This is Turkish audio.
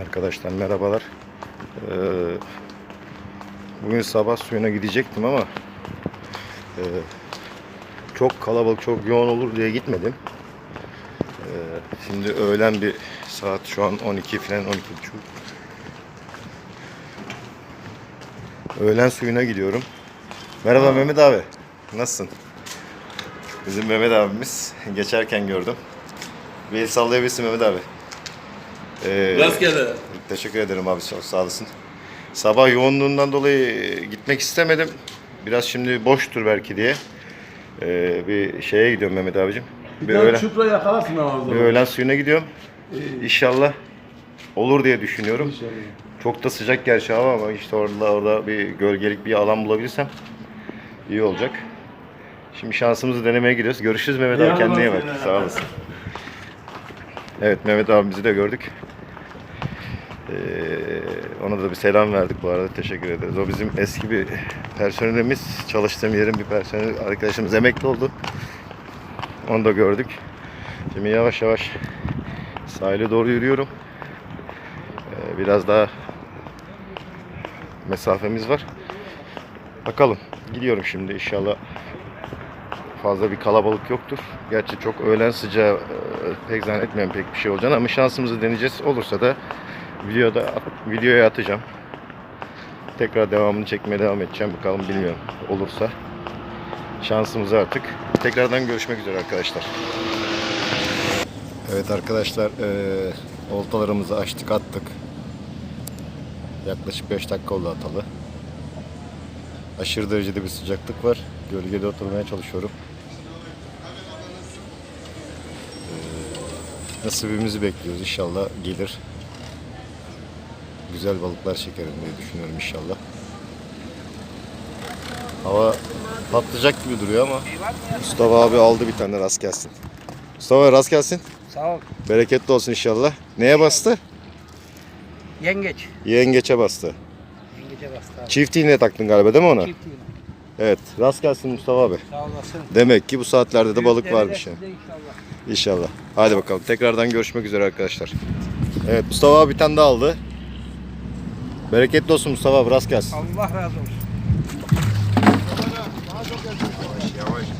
Arkadaşlar merhabalar. Ee, bugün sabah suyuna gidecektim ama e, çok kalabalık, çok yoğun olur diye gitmedim. Ee, şimdi öğlen bir saat şu an 12 falan 12 buçuk. Öğlen suyuna gidiyorum. Merhaba Mehmet abi. Nasılsın? Bizim Mehmet abimiz geçerken gördüm. Bir el sallayabilirsin Mehmet abi. Ee, Rastgele. Teşekkür ederim abi çok sağ olasın. Sabah yoğunluğundan dolayı gitmek istemedim. Biraz şimdi boştur belki diye. Ee, bir şeye gidiyorum Mehmet abicim. Bir Bir tane öğlen, çupra yakalarsın ama o bir öğlen suyuna gidiyorum. İnşallah olur diye düşünüyorum. İnşallah. Çok da sıcak gerçi hava ama işte orada orada bir gölgelik bir alan bulabilirsem iyi olacak. Şimdi şansımızı denemeye gidiyoruz. Görüşürüz Mehmet İyi abi kendine iyi bak. ya. Sağ olasın. Evet Mehmet abimizi de gördük. Ee, ona da bir selam verdik bu arada. Teşekkür ederiz. O bizim eski bir personelimiz. Çalıştığım yerin bir personel arkadaşımız emekli oldu. Onu da gördük. Şimdi yavaş yavaş sahile doğru yürüyorum. Ee, biraz daha mesafemiz var. Bakalım. Gidiyorum şimdi inşallah fazla bir kalabalık yoktur. Gerçi çok öğlen sıcağı e, pek zannetmiyorum pek bir şey olacağını ama şansımızı deneyeceğiz. Olursa da videoda videoya atacağım. Tekrar devamını çekmeye devam edeceğim. Bakalım bilmiyorum. Olursa şansımızı artık. Tekrardan görüşmek üzere arkadaşlar. Evet arkadaşlar e, oltalarımızı açtık attık. Yaklaşık 5 dakika oldu atalı. Aşırı derecede bir sıcaklık var. Gölgede oturmaya çalışıyorum. Ee, nasibimizi bekliyoruz. İnşallah gelir. Güzel balıklar çekerim diye düşünüyorum inşallah. Hava patlayacak gibi duruyor ama Mustafa abi aldı bir tane rast gelsin. Mustafa rast gelsin. Sağ ol. Bereketli olsun inşallah. Neye bastı? Yengeç. Yengeçe bastı. Yengece bastı abi. Çift iğne taktın galiba değil mi ona? Çift iğne. Evet. Rast gelsin Mustafa abi. Sağ olasın. Demek ki bu saatlerde de balık varmış yani. inşallah. İnşallah. Hadi bakalım. Tekrardan görüşmek üzere arkadaşlar. Evet Mustafa abi bir tane daha aldı. Bereketli olsun Mustafa abi. Rast gelsin. Allah razı olsun. Yavaş yavaş.